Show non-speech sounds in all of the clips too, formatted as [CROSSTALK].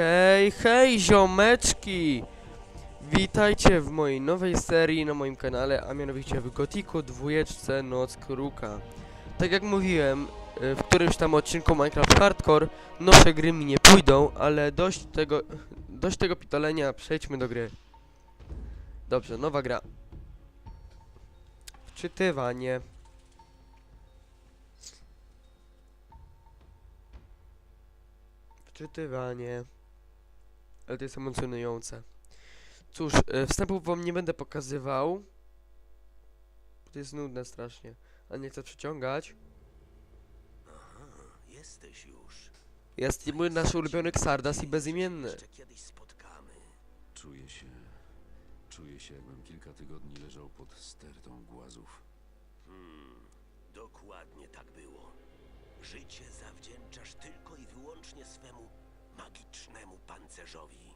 Hej, hej ziomeczki! Witajcie w mojej nowej serii na moim kanale, a mianowicie w Gotiku dwójeczce Noc Kruka. Tak jak mówiłem, y, w którymś tam odcinku Minecraft Hardcore, nowe gry mi nie pójdą, ale dość tego, dość tego pitolenia, przejdźmy do gry. Dobrze, nowa gra. Wczytywanie. Wczytywanie. Ale to jest emocjonujące. Cóż, e, wstępów wam nie będę pokazywał. To jest nudne strasznie. A nie chcę przeciągać. Aha, jesteś już. Jest mój nasz ulubiony Xardas i bezimienny. Jeszcze kiedyś spotkamy. Czuję się. Czuję się, jakbym kilka tygodni leżał pod stertą głazów. Hmm, dokładnie tak było. Życie zawdzięczasz tylko i wyłącznie swemu magicznemu pancerzowi.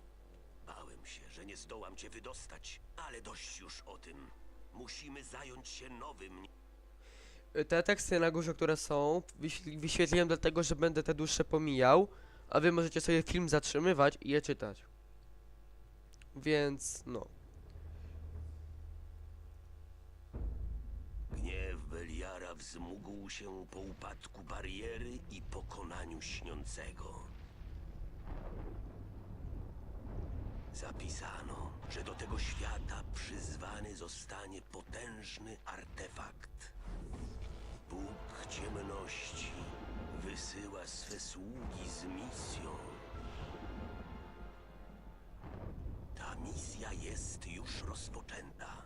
Bałem się, że nie zdołam cię wydostać, ale dość już o tym. Musimy zająć się nowym. Te teksty na górze, które są, wyświ- wyświetliłem dlatego, że będę te dłuższe pomijał, a wy możecie sobie film zatrzymywać i je czytać. Więc, no. Gniew Beliara wzmógł się po upadku bariery i pokonaniu śniącego. Zapisano, że do tego świata przyzwany zostanie potężny artefakt. Bóg ciemności wysyła swe sługi z misją. Ta misja jest już rozpoczęta.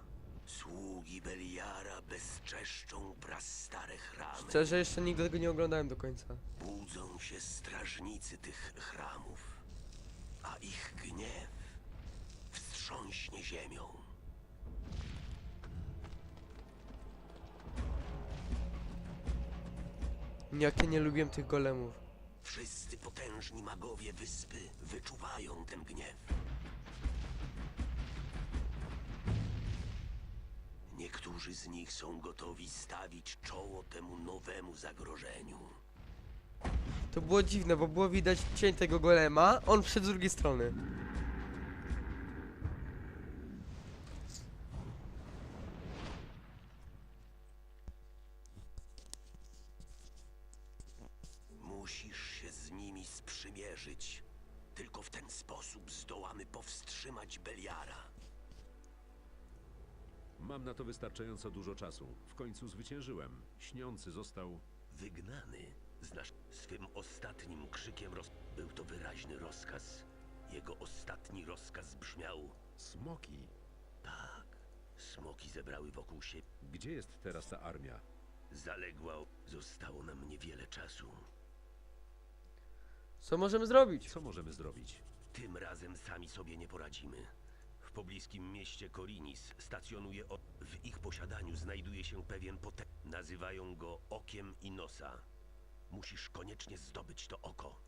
Sługi Beliara bezczeszczą prastare chramy. Szczerze, jeszcze nigdy tego nie oglądałem do końca. Budzą się strażnicy tych chramów, a ich gniew wstrząśnie ziemią. Jak ja nie lubiłem tych golemów. Wszyscy potężni magowie wyspy wyczuwają ten gniew. Niektórzy z nich są gotowi stawić czoło temu nowemu zagrożeniu. To było dziwne, bo było widać cień tego golema, on z drugiej strony. Musisz się z nimi sprzymierzyć. Tylko w ten sposób zdołamy powstrzymać Beliara. Mam na to wystarczająco dużo czasu. W końcu zwyciężyłem. Śniący został. Wygnany, znasz swym ostatnim krzykiem roz... Był to wyraźny rozkaz. Jego ostatni rozkaz brzmiał Smoki. tak. Smoki zebrały wokół siebie. Gdzie jest teraz ta armia? Zaległa. Zostało nam niewiele czasu. Co możemy zrobić? Co możemy zrobić? Tym razem sami sobie nie poradzimy. W pobliskim mieście Korinis stacjonuje o... W ich posiadaniu znajduje się pewien pote... Nazywają go Okiem i Nosa. Musisz koniecznie zdobyć to oko.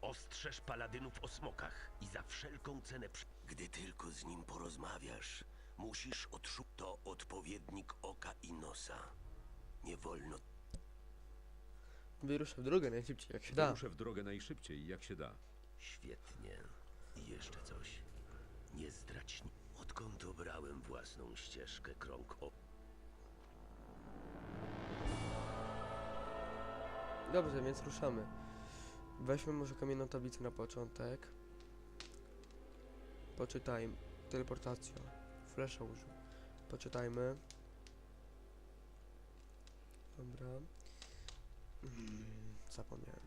Ostrzeż paladynów o smokach i za wszelką cenę... Przy... Gdy tylko z nim porozmawiasz, musisz odszukać to odpowiednik Oka i Nosa. Nie wolno... Wyruszę w drogę najszybciej jak się da. Ruszę w drogę najszybciej, jak się da. Świetnie. I jeszcze coś. Nie zdrać. Odkąd obrałem własną ścieżkę krąg o... Dobrze, więc ruszamy. Weźmy może kamienną tablicę na początek. Poczytajmy. Teleportacja. Flasha użył. Poczytajmy. Dobra. Mm, zapomniałem,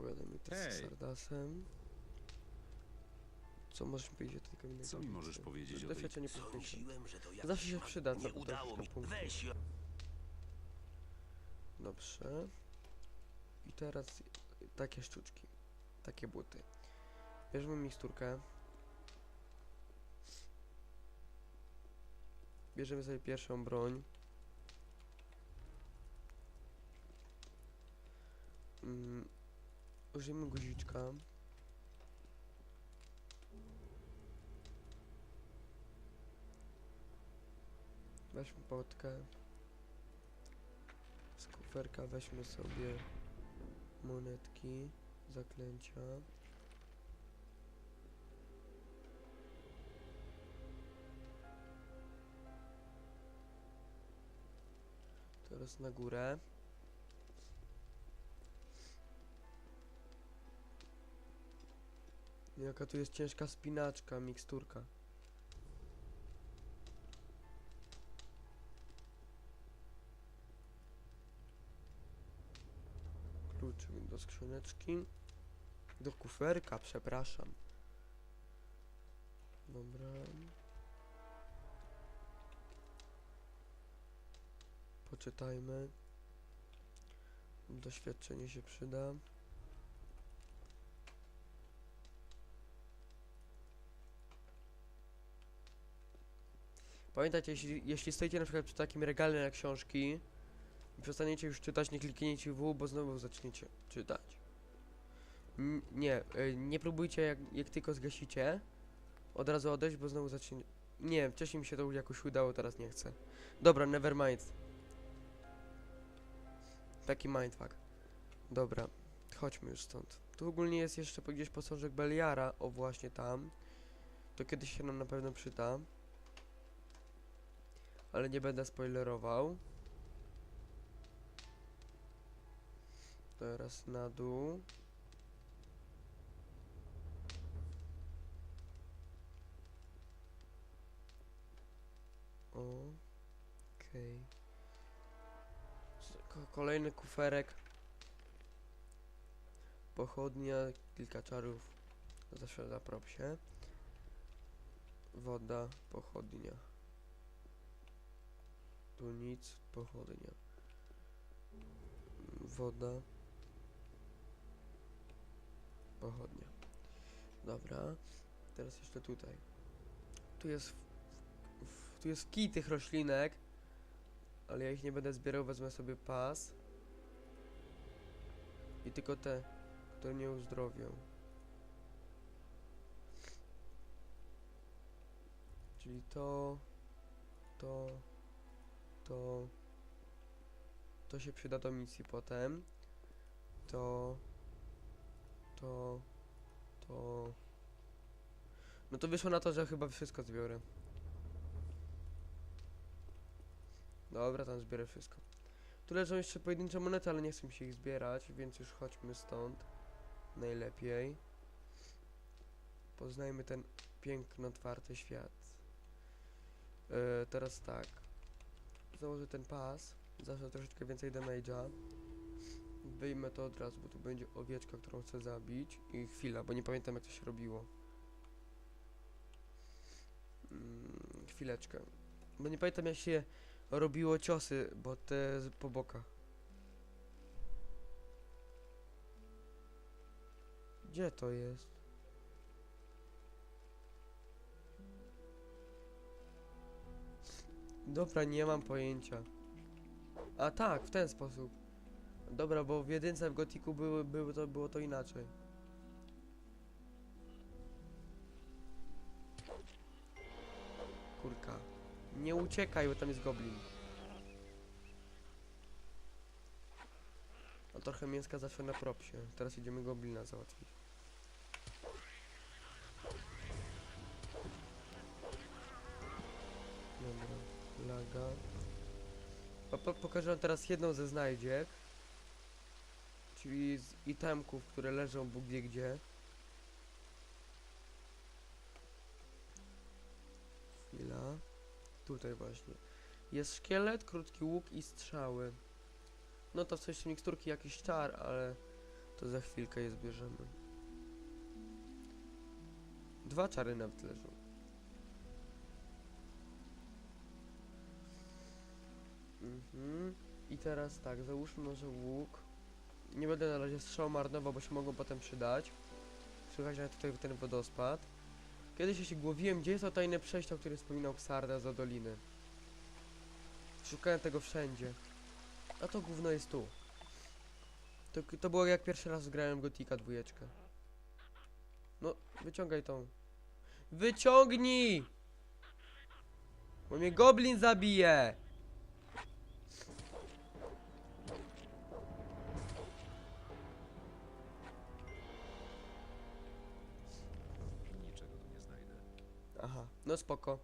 Pogadajmy teraz z Hej. Sardasem. Co możesz mi powiedzieć o Co mi możesz powiedzieć o tej- poświęcę. Sądziłem, że to jakiś Zawsze się mag- przyda Nie udało mi. punktów. Weź ją. Dobrze. I teraz takie sztuczki. Takie buty. Bierzemy miksturkę. Bierzemy sobie pierwszą broń. Mm, użyjemy guziczka. Weźmy potkę. Z kuferka weźmy sobie Monetki, zaklęcia. Teraz na górę. Jaka tu jest ciężka spinaczka, miksturka. Kluczyk do skrzyneczki. Do kuferka, przepraszam. Dobra. Poczytajmy. Doświadczenie się przyda. Pamiętajcie, jeśli, jeśli stoicie na przykład przy takim regale na książki przestaniecie już czytać, nie klikniecie w, bo znowu zaczniecie czytać. N nie, y, nie próbujcie jak, jak tylko zgasicie, od razu odejść, bo znowu zacznie... Nie, wcześniej mi się to jakoś udało, teraz nie chcę. Dobra, never mind. Taki mindfuck. Dobra, chodźmy już stąd. Tu ogólnie jest jeszcze gdzieś posążek Beliara, o właśnie tam. To kiedyś się nam na pewno przyda. Ale nie będę spoilerował. Teraz na dół. Okej. Ko- Kolejny kuferek. Pochodnia, kilka czarów. Zawsze na propsie. Woda, pochodnia. Tu nic, pochodnia. Woda. Pochodnia. Dobra. Teraz jeszcze tutaj. Tu jest. Tu jest kij tych roślinek. Ale ja ich nie będę zbierał, wezmę sobie pas. I tylko te, które mnie uzdrowią. Czyli to, to, to, to się przyda do misji potem. To, to, to. No to wyszło na to, że chyba wszystko zbiorę. Dobra, tam zbiorę wszystko. Tu leżą jeszcze pojedyncze monety, ale nie chcę mi się ich zbierać, więc już chodźmy stąd. Najlepiej. Poznajmy ten piękny, otwarty świat. E, teraz tak. Założę ten pas. Zacznę troszeczkę więcej damage'a. Wyjmę to od razu, bo tu będzie owieczka, którą chcę zabić. I chwila, bo nie pamiętam jak to się robiło. Mm, chwileczkę. Bo nie pamiętam jak się robiło ciosy, bo te po bokach. Gdzie to jest? Dobra, nie mam pojęcia. A tak, w ten sposób. Dobra, bo w jedynce w Gotiku były, były to, było to inaczej. Kurka. Nie uciekaj, bo tam jest goblin. A trochę mięska zawsze na propsie. Teraz idziemy goblina załatwić. Laga. Po, po, pokażę wam teraz jedną ze znajdziek. Czyli z itemków, które leżą Bóg wie gdzie. Chwila. Tutaj właśnie. Jest szkielet, krótki łuk i strzały. No to w coś miksturki jakiś czar, ale to za chwilkę je zbierzemy. Dwa czary nawet leżą. Mhm. I teraz tak, załóżmy może łuk. Nie będę na razie strzał marnował, bo się mogą potem przydać. Słychać nawet tutaj ten wodospad. Kiedyś ja się głowiłem, gdzie jest to tajne przejście, o którym wspominał Xarda za doliny. Szukałem tego wszędzie. A to gówno jest tu. To, to było jak pierwszy raz grałem Gotika dwójeczkę. No, wyciągaj tą. Wyciągnij! Bo mnie goblin zabije! No spoko.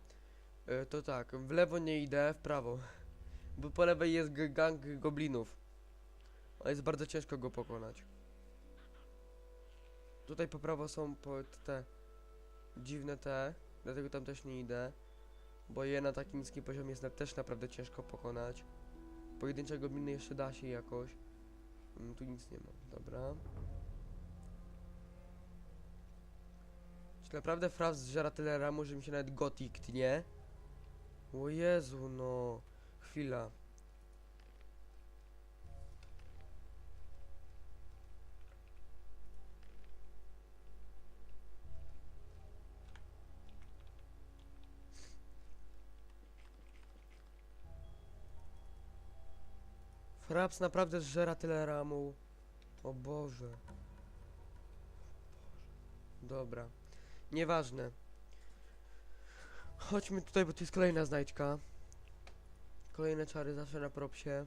E, to tak, w lewo nie idę, w prawo. Bo po lewej jest gang goblinów. A jest bardzo ciężko go pokonać. Tutaj po prawo są po te dziwne te, dlatego tam też nie idę. Bo je na takim niskim poziomie jest też naprawdę ciężko pokonać. Pojedyncze gobliny jeszcze da się jakoś. Mm, tu nic nie ma, dobra. Czy naprawdę Fraps zżera tyle ramu, że mi się nawet gotik tnie? O Jezu, no. Chwila. Fraps naprawdę zżera tyle ramu. O Boże. Dobra. Nieważne. Chodźmy tutaj, bo tu jest kolejna znajdźka. Kolejne czary zawsze na propsie.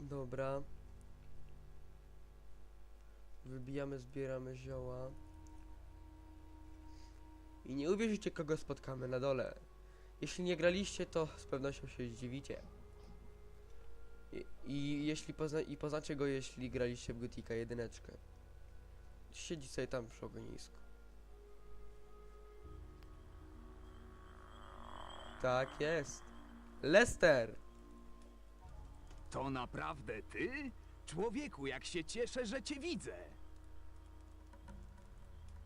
Dobra. Wybijamy, zbieramy zioła. I nie uwierzycie, kogo spotkamy na dole. Jeśli nie graliście, to z pewnością się zdziwicie. I, i jeśli pozna, i poznacie go, jeśli graliście w Gotika jedyneczkę. Siedzi sobie tam przy ognisku. Tak jest. Lester! To naprawdę ty? Człowieku, jak się cieszę, że cię widzę.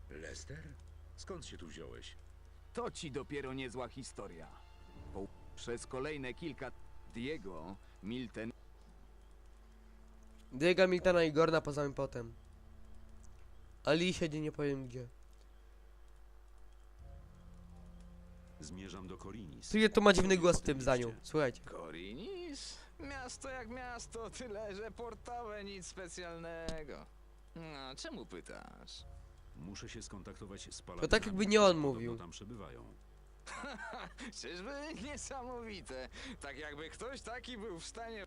Lester? Skąd się tu wziąłeś? To ci dopiero niezła historia. Po... Przez kolejne kilka... Diego, Milton... Diego Miltona i Gorna poznamy potem. Ali siedzi nie powiem gdzie. Zmierzam do Korinis. Suje to ma dziwny głos w tym zdaniu. Słuchajcie. Korinis? Miasto jak miasto, tyle że portowe, nic specjalnego. No, czemu pytasz? Muszę się skontaktować z paladynami. To tak jakby nie on podobno mówił. tam przebywają. [LAUGHS] Czyżby niesamowite? Tak jakby ktoś taki był w stanie...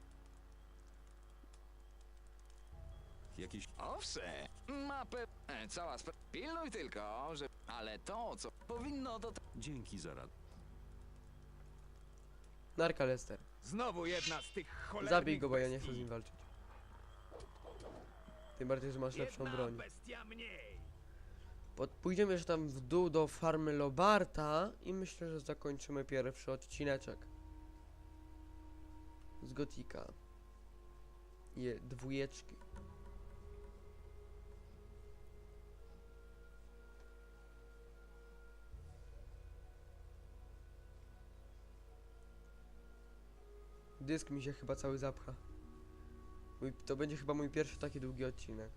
Jakieś... Owszem, mapę... Cała sprawa... Pilnuj tylko, że... Ale to, co powinno do... Dzięki za rad. Narka Lester. Znowu jedna z tych cholernych Zabij go, bo ja nie chcę z nim walczyć. Tym bardziej, że masz lepszą Jedna broń. bestia mniej. Pod, pójdziemy jeszcze tam w dół do farmy Lobarta i myślę, że zakończymy pierwszy odcineczek. Z Gotika. Je, dwójeczki. Dysk mi się chyba cały zapcha. Mój, to będzie chyba mój pierwszy taki długi odcinek.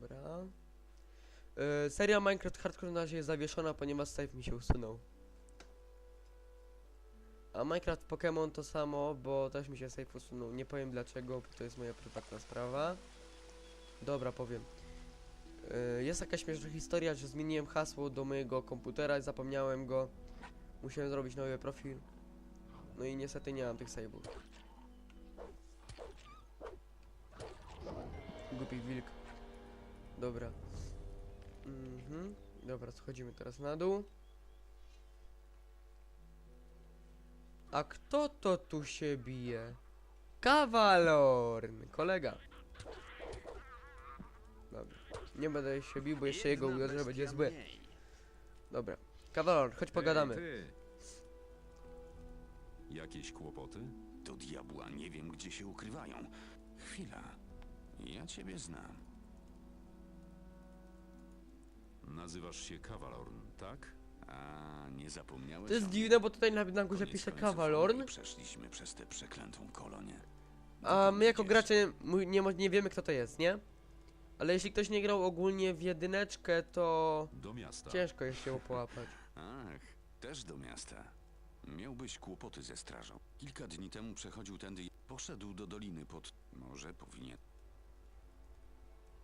Dobra. E, seria Minecraft Hardcore na razie jest zawieszona, ponieważ save mi się usunął. A Minecraft Pokémon to samo, bo też mi się save usunął. Nie powiem dlaczego, bo to jest moja prywatna sprawa. Dobra, powiem. E, jest jakaś śmieszna historia, że zmieniłem hasło do mojego komputera i zapomniałem go. Musiałem zrobić nowy profil. No i niestety nie mam tych save'ów. Głupi wilk. Dobra. Mhm. Dobra, schodzimy teraz na dół. A kto to tu się bije? Kawalorn! Kolega. Dobra. Nie będę się bił, bo jeszcze jego uderzę, będzie zły. Dobra. Kawalorn, chodź pogadamy. Ty. Jakieś kłopoty? Do diabła nie wiem, gdzie się ukrywają. Chwila. Ja ciebie znam. Nazywasz się Kawalorn, tak? A nie zapomniałeś? To jest o mnie? dziwne, bo tutaj na, na górze Koniec pisze końców Kawalorn, my Przeszliśmy przez tę przeklętą kolonię. a my jako Dokąd gracze nie, mo- nie wiemy kto to jest, nie? Ale jeśli ktoś nie grał ogólnie w jedyneczkę, to Do miasta. ciężko jest się połapać. Ach, też do miasta. Miałbyś kłopoty ze strażą. Kilka dni temu przechodził tędy i poszedł do doliny pod... Może powinien...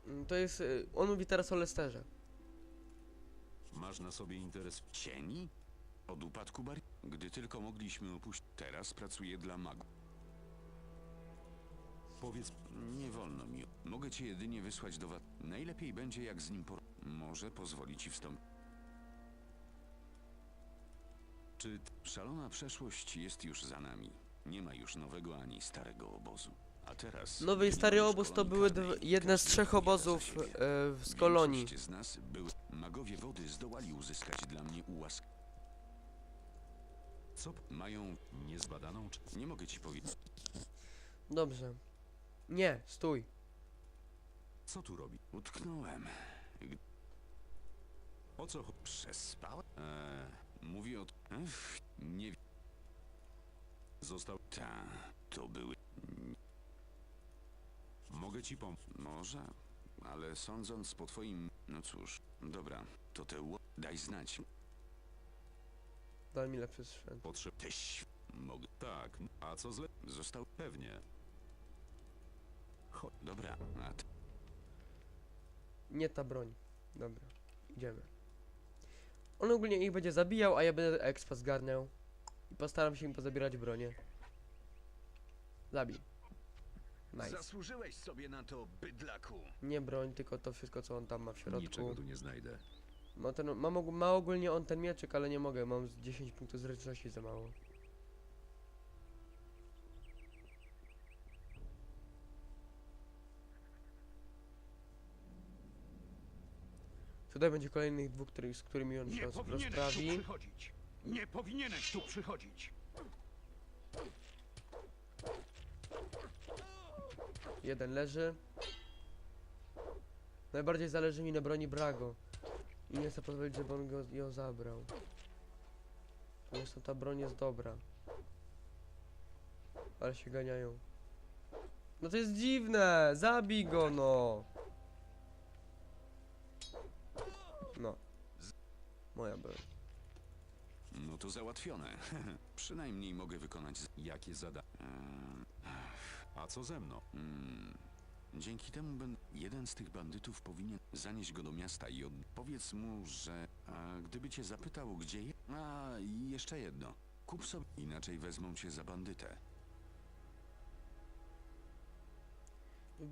Mm, To jest... y, On mówi teraz o Lesterze. Masz na sobie interes... Cieni? Od upadku bar... Gdy tylko mogliśmy opuścić... Teraz pracuje dla magów. Powiedz, Nie wolno mi. Mogę cię jedynie wysłać do wa... Najlepiej będzie, jak z nim por... Może pozwoli ci wstąpić. czy Szalona przeszłość jest już za nami. Nie ma już nowego ani starego obozu. A teraz... Nowy i stary obóz to były dw- jedne z trzech obozów e, z kolonii. Większość z nas były... Magowie wody zdołali uzyskać dla mnie ułask. co Mają... niezbadaną czy Nie mogę ci powiedzieć. Dobrze. Nie, stój. co tu robi? Utknąłem. O co? Przespałem? Eee, mówię o... Ech, nie... Został. Ta... To były... Mogę ci pomóc. Może, ale sądząc po twoim... No cóż, dobra, to te. Daj znać. Daj mi lepszy sprzęt. Potrzeb. Teś... Mogę... Tak, a co zle? Został... Pewnie. Chodź. Dobra, a t... Nie ta broń. Dobra, idziemy. On ogólnie ich będzie zabijał, a ja będę expa zgarniał. I postaram się im pozabierać bronię. Zabij. Nice. Zasłużyłeś sobie na to, bydlaku. Nie broń, tylko to wszystko, co on tam ma w środku. Niczego tu nie znajdę. Ma, ten, og- ma ogólnie on ten mieczyk, ale nie mogę, mam z 10 punktów zręczności za mało. Tutaj będzie kolejnych dwóch, z którymi on się Nie roz- powinieneś tu rozprawi. przychodzić. Nie powinieneś tu przychodzić. Jeden leży. Najbardziej zależy mi na broni Brago. I nie chcę pozwolić, żeby on go, ją zabrał. Zresztą ta broń jest dobra. Ale się ganiają. No to jest dziwne! Zabij go! No. Moja broń. No to załatwione. [LAUGHS] Przynajmniej mogę wykonać... Z... Jakie zada? Eee, A co ze mną? mm, dzięki temu będę... Jeden z tych bandytów powinien zanieść go do miasta i od... Powiedz mu, że... A gdyby cię zapytał, gdzie je... A, i jeszcze jedno. Kup sobie... Inaczej wezmą cię za bandytę.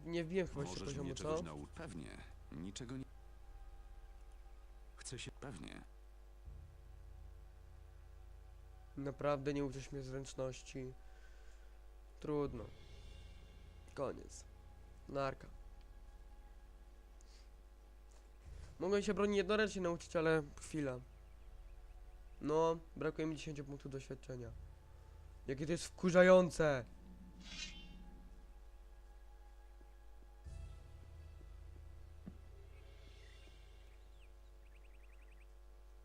Nie wiem chyba jeszcze Możesz poziomu, mnie co? czegoś nauczyć. Pewnie. Niczego nie... Chcę się. Pewnie. Naprawdę nie uczysz mnie zręczności. Trudno. Koniec. Narka. Mogłem się broni jednoręcznie nauczyć, ale chwila. No, brakuje mi 10 punktów doświadczenia. Jakie to jest wkurzające!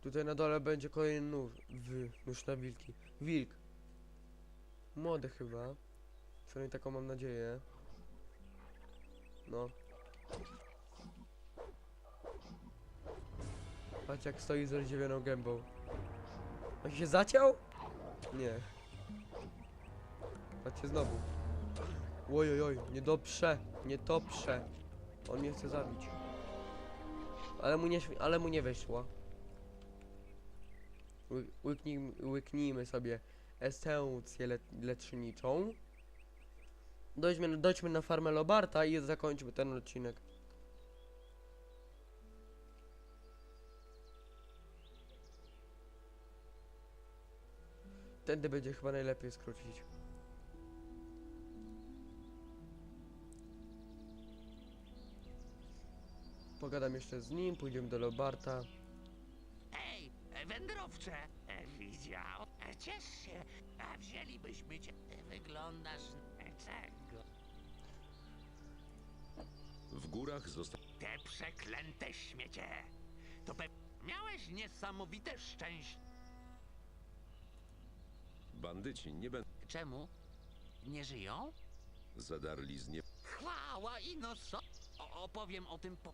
Tutaj na dole będzie kolejny nóż. W, nóż na wilki. Wilk. Młody chyba. Przynajmniej taką mam nadzieję. No. Patrz jak stoi z rozdziawioną gębą. On się zaciął? Nie. Patrzcie znowu. Oj, oj, oj, niedobrze, niedobrze. On mnie chce zabić. Ale mu nie, ale mu nie wyszło. Ły- Łyknij, łyknijmy sobie esencję le leczniczą. Dojdźmy, dojdźmy na farmę Lobarta i zakończmy ten odcinek. Tędy będzie chyba najlepiej skrócić. Pogadam jeszcze z nim, pójdziemy do Lobarta. Ej, wędrowcze! E, Widział? E, Ciesz się, a wzięlibyśmy cię. E, Wyglądasz e, czego? W górach został. Te przeklęte śmiecie! To pe... Miałeś niesamowite szczęście. Bandyci nie będą Czemu? Nie żyją? zadarli z nie. Chwała i no so... O, opowiem o tym po...